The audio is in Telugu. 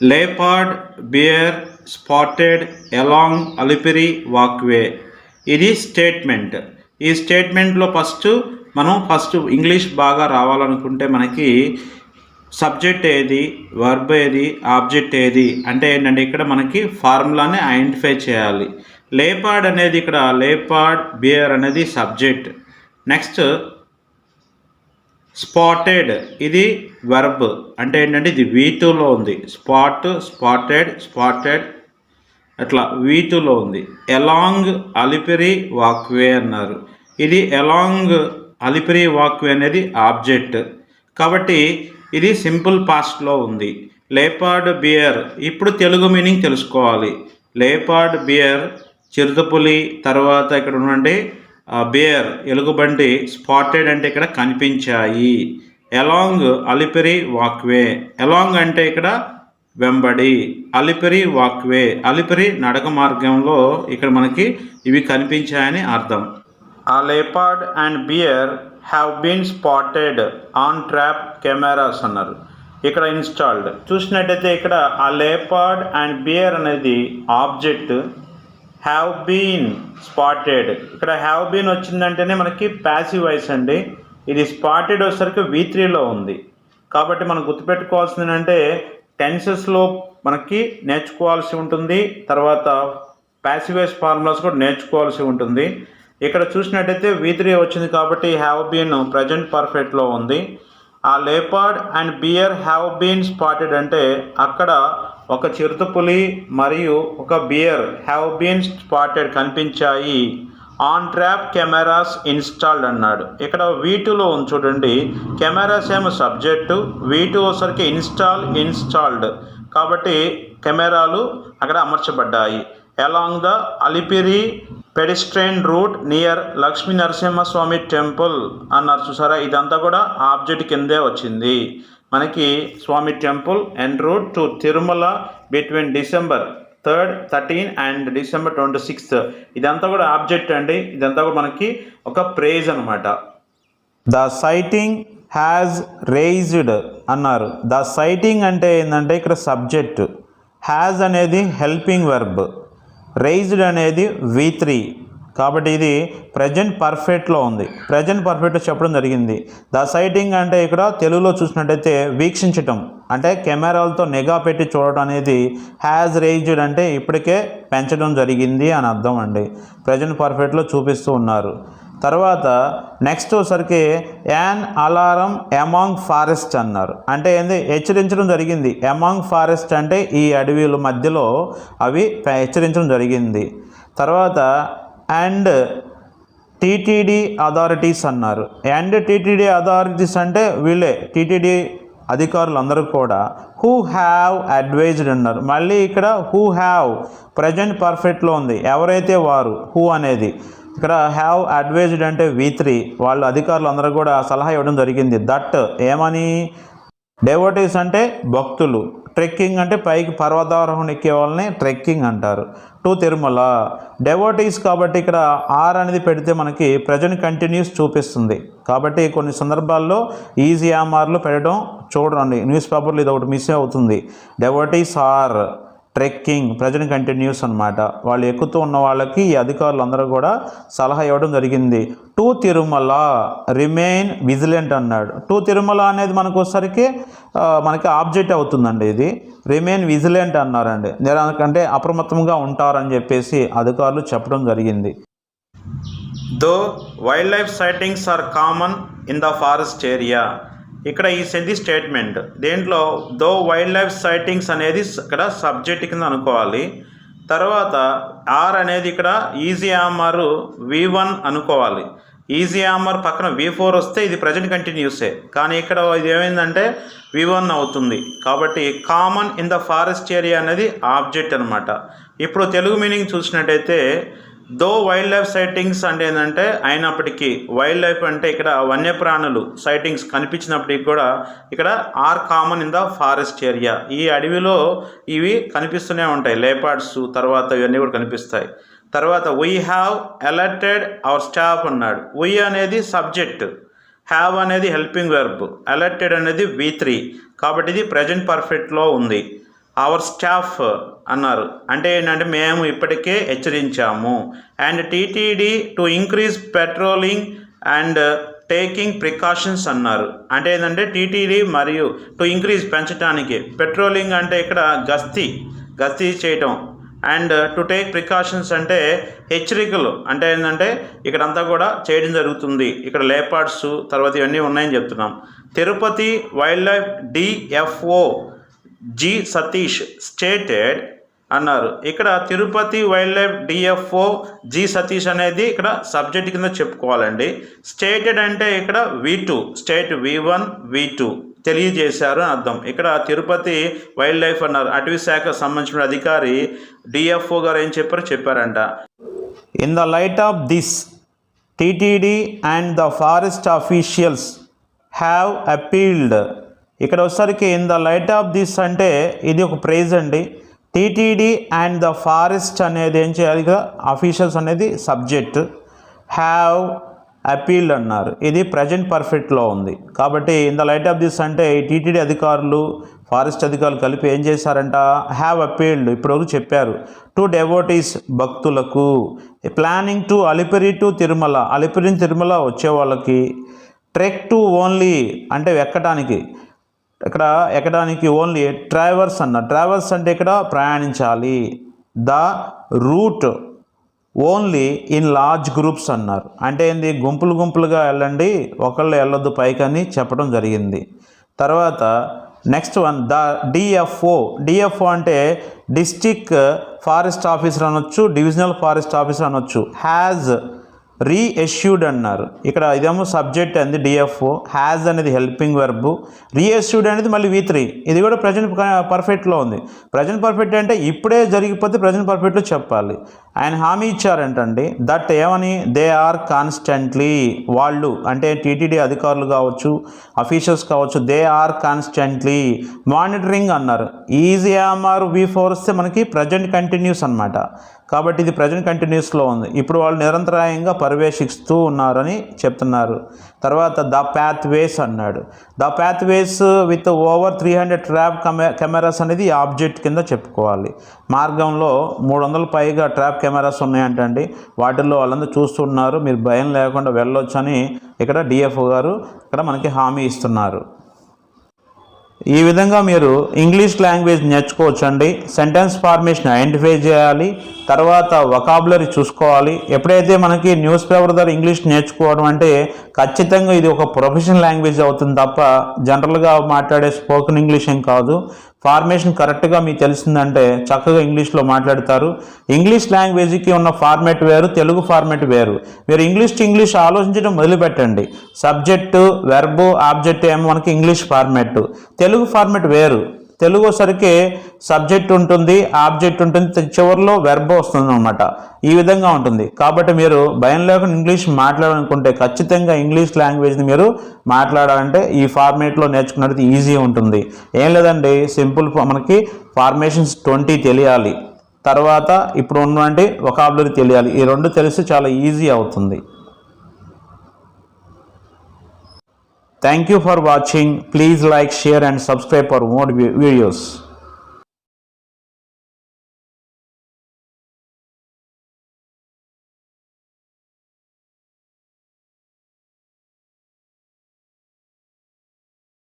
Leopard bear spotted along Alipiri walkway ఇది స్టేట్మెంట్ ఈ స్టేట్మెంట్లో ఫస్ట్ మనం ఫస్ట్ ఇంగ్లీష్ బాగా రావాలనుకుంటే మనకి సబ్జెక్ట్ ఏది వర్బ్ ఏది ఆబ్జెక్ట్ ఏది అంటే ఏంటంటే ఇక్కడ మనకి ఫార్ములాని ఐడెంటిఫై చేయాలి. లేపాడ్ అనేది ఇక్కడ లేపాడ్ బియర్ అనేది సబ్జెక్ట్ నెక్స్ట్ స్పాటెడ్ ఇది వర్బ్ అంటే ఏంటంటే ఇది వీతులో ఉంది. స్పాట్ స్పాటెడ్ స్పాటెడ్ అట్లా వీతులో ఉంది. ఎలాంగ్ అలిపిరి వాక్వే అన్నారు. ఇది ఎలాంగ్ అలిపిరి వాక్వే అనేది ఆబ్జెక్ట్ కాబట్టి ఇది సింపుల్ పాస్ట్లో ఉంది. లేపార్డ్ బియర్ ఇప్పుడు తెలుగు మీనింగ్ తెలుసుకోవాలి. లేపార్డ్ బియర్ చిరుతపులి తర్వాత ఇక్కడ ఉండండి బేర్ ఎలుగుబంటి స్పాటెడ్ అంటే ఇక్కడ కనిపించాయి. Along అలిపెరి walkway. ఎలాంగ్ అంటే ఇక్కడ వెంబడి. అలిపెరి వాక్వే. అలిపెరి నడక మార్గంలో ఇక్కడ మనకి ఇవి కనిపించాయని అర్థం. ఆ leopard and bear have been spotted on trap cameras అన్నారు. ఇక్కడ ఇన్స్టాల్డ్. చూసినట్టయితే ఇక్కడ ఆ లేపార్డ్ అండ్ బియర్ అనేది ఆబ్జెక్ట్ హ్యావ్ బీన్ స్పాటెడ్ ఇక్కడ హ్యావ్ బీన్ వచ్చిందంటేనే మనకి ప్యాసివ్ వాయిస్ అండి. ఇది స్పాటెడ్ వచ్చేసరికి వి త్రీలో ఉంది. కాబట్టి మనం గుర్తుపెట్టుకోవాల్సింది అంటే టెన్సెస్లో మనకి నేర్చుకోవాల్సి ఉంటుంది. తర్వాత ప్యాసివైస్ ఫార్ములాస్ కూడా నేర్చుకోవాల్సి ఉంటుంది. ఇక్కడ చూసినట్టయితే వి త్రీ వచ్చింది కాబట్టి హ్యావ్ బీన్ ప్రజెంట్ పర్ఫెక్ట్లో ఉంది. ఆ leopard and bear have been spotted అంటే అక్కడ ఒక చిరుతపులి మరియు ఒక బియర్ హ్యావ్ బీన్ స్పాటెడ్ కనిపించాయి. ఆన్ ట్రాప్ కెమెరాస్ ఇన్స్టాల్డ్ అన్నాడు. ఇక్కడ వీటిలో చూడండి. కెమెరాస్ ఏమో సబ్జెక్టు వీటి వచ్చరికి ఇన్స్టాల్ ఇన్స్టాల్డ్ కాబట్టి కెమెరాలు అక్కడ అమర్చబడ్డాయి. Along the Alipiri pedestrian route near Lakshmi Narasimhaswamy temple అన్నారు చూసారా? ఇదంతా కూడా ఆబ్జెక్ట్ కిందే వచ్చింది. మనకి Swamy temple and road to Tirumala between December third thirteen and December twenty sixth ఇదంతా కూడా ఆబ్జెక్ట్ అండి. ఇదంతా కూడా మనకి ఒక ప్రేజ్ అనమాట ద సైటింగ్ హ్యాజ్ రేజ్డ్ అన్నారు. ద సైటింగ్ అంటే ఏంటంటే ఇక్కడ సబ్జెక్ట్ హ్యాజ్ అనేది హెల్పింగ్ వెర్బ్ రేజ్డ్ అనేది వి త్రీ కాబట్టి ఇది ప్రజెంట్ పర్ఫెక్ట్లో ఉంది. ప్రజెంట్ పర్ఫెక్ట్ చెప్పడం జరిగింది. ద సైటింగ్ అంటే ఇక్కడ తెలుగులో చూసినట్టయితే వీక్షించటం. అంటే కెమెరాలతో నిఘా పెట్టి చూడటం అనేది హ్యాజ్ రేజ్డ్ అంటే ఇప్పటికే పెంచడం జరిగింది అని అర్థం అండి. ప్రజెంట్ పర్ఫెక్ట్లో చూపిస్తూ ఉన్నారు. తర్వాత నెక్స్ట్ వచ్చరికి యాన్ అలారం ఎమాంగ్ ఫారెస్ట్ అన్నారు. అంటే ఏంది? హెచ్చరించడం జరిగింది. ఎమాంగ్ ఫారెస్ట్ అంటే ఈ అడవిల మధ్యలో అవి హెచ్చరించడం జరిగింది. తర్వాత అండ్ టీటీడీ అథారిటీస్ అన్నారు. అండ్ టీటీడీ అథారిటీస్ అంటే వీళ్ళే టీటీడీ అధికారులు అందరూ కూడా. హూ హ్యావ్ అడ్వైజ్డ్ అన్నారు. మళ్ళీ ఇక్కడ హూ హ్యావ్ ప్రజెంట్ పర్ఫెక్ట్లో ఉంది. ఎవరైతే వారు హూ అనేది. ఇక్కడ హ్యావ్ అడ్వైజ్డ్ అంటే వి త్రీ వాళ్ళు అధికారులు అందరూ కూడా సలహా ఇవ్వడం జరిగింది. దట్ ఏమని? డెవోటీస్ అంటే భక్తులు. ట్రెక్కింగ్ అంటే పైకి పర్వతారోహణ ఎక్కే వాళ్ళని ట్రెక్కింగ్ అంటారు. టు తిరుమల. డెవోటీస్ కాబట్టి ఇక్కడ ఆర్ అనేది పెడితే మనకి ప్రజెంట్ కంటిన్యూస్ చూపిస్తుంది. కాబట్టి కొన్ని సందర్భాల్లో ఈజీ ఆర్లో పెట్టడం చూడండి. న్యూస్ పేపర్లు ఇది ఒకటి మిస్ అవుతుంది. Devotees are trekking present continuous అనమాట వాళ్ళు ఎక్కుతూ ఉన్న వాళ్ళకి ఈ అధికారులు అందరూ కూడా సలహా ఇవ్వడం జరిగింది. టు తిరుమల రిమైన్ విజిలెంట్ అన్నాడు. టు తిరుమల అనేది మనకు వచ్చేసరికి మనకి ఆబ్జెక్ట్ అవుతుందండి ఇది. రిమైన్ విజిలెంట్ అన్నారండి. అంటే అప్రమత్తంగా ఉంటారని చెప్పేసి అధికారులు చెప్పడం జరిగింది. Though wildlife sightings are common in the forest area ఇక్కడ ఈ సెంది స్టేట్మెంట్ దేంట్లో దో వైల్డ్ లైఫ్ సైటింగ్స్ అనేది ఇక్కడ సబ్జెక్ట్ కింద అనుకోవాలి. తర్వాత ఆర్ అనేది ఇక్కడ is am are V one అనుకోవాలి. ఈజీ ఆమర్ పక్కన వి ఫోర్ వస్తే ఇది ప్రజెంట్ కంటిన్యూసే కానీ ఇక్కడ ఇది ఏమైందంటే వి వన్ అవుతుంది. కాబట్టి common in the forest area అనేది ఆబ్జెక్ట్ అనమాట ఇప్పుడు తెలుగు మీనింగ్ చూసినట్టయితే దో వైల్డ్ లైఫ్ సైటింగ్స్ అంటే ఏంటంటే అయినప్పటికీ వైల్డ్ లైఫ్ అంటే ఇక్కడ వన్యప్రాణులు సైటింగ్స్ కనిపించినప్పటికీ కూడా ఇక్కడ are common in the forest area. ఈ అడవిలో ఇవి కనిపిస్తూనే ఉంటాయి. లేపార్డ్స్ తర్వాత ఇవన్నీ కూడా కనిపిస్తాయి. తర్వాత we have alerted our staff అన్నాడు. వీ అనేది సబ్జెక్ట్ హ్యావ్ అనేది హెల్పింగ్ వెర్బ్ అలర్టెడ్ అనేది వి త్రీ కాబట్టి ఇది ప్రజెంట్ పర్ఫెక్ట్లో ఉంది. అవర్ స్టాఫ్ అన్నారు. అంటే ఏంటంటే మేము ఇప్పటికే హెచ్చరించాము. And TTD to increase patrolling and taking precautions అన్నారు. అంటే ఏంటంటే టీటీడీ మరియు టు ఇంక్రీజ్ పెంచడానికి పెట్రోలింగ్ అంటే ఇక్కడ గస్తీ గస్తీ చేయటం. అండ్ టు టేక్ ప్రికాషన్స్ అంటే హెచ్చరికలు. అంటే ఏంటంటే ఇక్కడంతా కూడా చేయడం జరుగుతుంది. ఇక్కడ లేపాడ్స్ తర్వాత ఇవన్నీ ఉన్నాయని చెప్తున్నాం. Tirupati wildlife DFO G Satish stated అన్నారు. ఇక్కడ Tirupati wildlife DFO G Satish అనేది ఇక్కడ సబ్జెక్ట్ కింద చెప్పుకోవాలండి. స్టేటెడ్ అంటే ఇక్కడ V two state V one V two తెలియజేశారు అని అర్థం. ఇక్కడ తిరుపతి వైల్డ్ లైఫ్ అన్నారు. అటవీ శాఖకు సంబంధించిన అధికారి డిఎఫ్ఓ గారు ఏం చెప్పారో చెప్పారంట. In the light of this TTD and the forest officials have appealed ఇక్కడ వచ్చేసరికి in the light of this అంటే ఇది ఒక ప్రైజ్ అండి. టీటీడీ అండ్ ద ఫారెస్ట్ అనేది ఏం చేయాలి కదా అఫీషియల్స్ అనేది సబ్జెక్ట్ హ్యావ్ అపీల్డ్ అన్నారు. ఇది ప్రజెంట్ పర్ఫెక్ట్లో ఉంది. కాబట్టి in the light of this అంటే టీటీడీ అధికారులు ఫారెస్ట్ అధికారులు కలిపి ఏం చేశారంట? హ్యావ్ అపీల్డ్ ఇప్పటివరకు చెప్పారు? టు డెవోటీస్ భక్తులకు. Planning to Alipiri to Tirumala Alipiri Tirumala వచ్చే వాళ్ళకి ట్రెక్ టు ఓన్లీ అంటే ఎక్కడానికి ఇక్కడ ఎక్కడానికి ఓన్లీ ట్రావెల్స్ అన్న. ట్రావెల్స్ అంటే ఇక్కడ ప్రయాణించాలి. The route only in large groups అన్నారు. అంటే ఏంది? గుంపులు గుంపులుగా వెళ్ళండి. ఒకళ్ళు వెళ్ళొద్దు పైకని చెప్పడం జరిగింది. తర్వాత next one the DFO. DFO అంటే డిస్టిక్ ఫారెస్ట్ ఆఫీసర్ అనొచ్చు డివిజనల్ ఫారెస్ట్ ఆఫీసర్ అనొచ్చు. హ్యాజ్ రీఎష్యూడ్ అన్నారు. ఇక్కడ ఇదేమో సబ్జెక్ట్ అంది డిఎఫ్ఓ హ్యాజ్ అనేది హెల్పింగ్ వెర్బు రీఎష్యూడ్ అనేది మళ్ళీ వి త్రీ ఇది కూడా ప్రజెంట్ పర్ఫెక్ట్లో ఉంది. ప్రజెంట్ పర్ఫెక్ట్ అంటే ఇప్పుడే జరిగిపోతే ప్రజెంట్ పర్ఫెక్ట్లో చెప్పాలి. ఆయన హామీ ఇచ్చారంటండి దట్ ఏమని? దే ఆర్ కాన్స్టెంట్లీ వాళ్ళు అంటే టీటీడీ అధికారులు కావచ్చు అఫీషియల్స్ కావచ్చు దే ఆర్ కాన్స్టెంట్లీ మానిటరింగ్ అన్నారు. ఈజీ ఆర్ వి ఫోర్ వస్తే మనకి ప్రజెంట్ కంటిన్యూస్ అన్నమాట. కాబట్టి ఇది ప్రజెంట్ కంటిన్యూస్లో ఉంది. ఇప్పుడు వాళ్ళు నిరంతరాయంగా పర్యవేక్షిస్తూ ఉన్నారని చెప్తున్నారు. తర్వాత ద ప్యాత్వేస్ అన్నాడు. The pathways with over three hundred trap cameras అనేది ఆబ్జెక్ట్ కింద చెప్పుకోవాలి. మార్గంలో మూడు వందల పైగా ట్రాప్ కెమెరాస్ ఉన్నాయంటండి. వాటిల్లో వాళ్ళందరూ చూస్తున్నారు. మీరు భయం లేకుండా వెళ్ళొచ్చని ఇక్కడ డిఎఫ్ఓ గారు ఇక్కడ మనకి హామీ ఇస్తున్నారు. ఈ విధంగా మీరు ఇంగ్లీష్ లాంగ్వేజ్ నేర్చుకోవచ్చండి. సెంటెన్స్ ఫార్మేషన్ ఐడెంటిఫై చేయాలి. తర్వాత వకాబులరీ చూసుకోవాలి. ఎప్పుడైతే మనకి న్యూస్ పేపర్ ద్వారా ఇంగ్లీష్ నేర్చుకోవడం అంటే ఖచ్చితంగా ఇది ఒక ప్రొఫెషనల్ లాంగ్వేజ్ అవుతుంది తప్ప జనరల్గా మాట్లాడే స్పోకెన్ ఇంగ్లీష్ ఏం కాదు. ఫార్మేషన్ కరెక్ట్గా మీకు తెలిసిందంటే చక్కగా ఇంగ్లీష్లో మాట్లాడతారు. ఇంగ్లీష్ లాంగ్వేజ్కి ఉన్న ఫార్మేట్ వేరు తెలుగు ఫార్మేట్ వేరు. మీరు ఇంగ్లీష్ టు ఇంగ్లీష్ ఆలోచించడం మొదలుపెట్టండి. సబ్జెక్టు వెర్బు ఆబ్జెక్ట్ ఏమో మనకి ఇంగ్లీష్ ఫార్మేట్ తెలుగు ఫార్మేట్ వేరు. తెలుగు సరికి సబ్జెక్ట్ ఉంటుంది ఆబ్జెక్ట్ ఉంటుంది చివరిలో వెర్బ్ వస్తుంది అనమాట ఈ విధంగా ఉంటుంది. కాబట్టి మీరు భయం లేకుండా ఇంగ్లీష్ మాట్లాడాలనుకుంటే ఖచ్చితంగా ఇంగ్లీష్ లాంగ్వేజ్ని మీరు మాట్లాడాలంటే ఈ ఫార్మేట్లో నేర్చుకున్నది ఈజీ ఉంటుంది. ఏం లేదండి సింపుల్ మనకి ఫార్మేషన్స్ ట్వంటీ తెలియాలి. తర్వాత ఇప్పుడు ఉన్నటువంటి ఒకాబులరీ తెలియాలి. ఈ రెండు తెలిసి చాలా ఈజీ అవుతుంది. Thank you for watching. Please like, share and subscribe for more videos.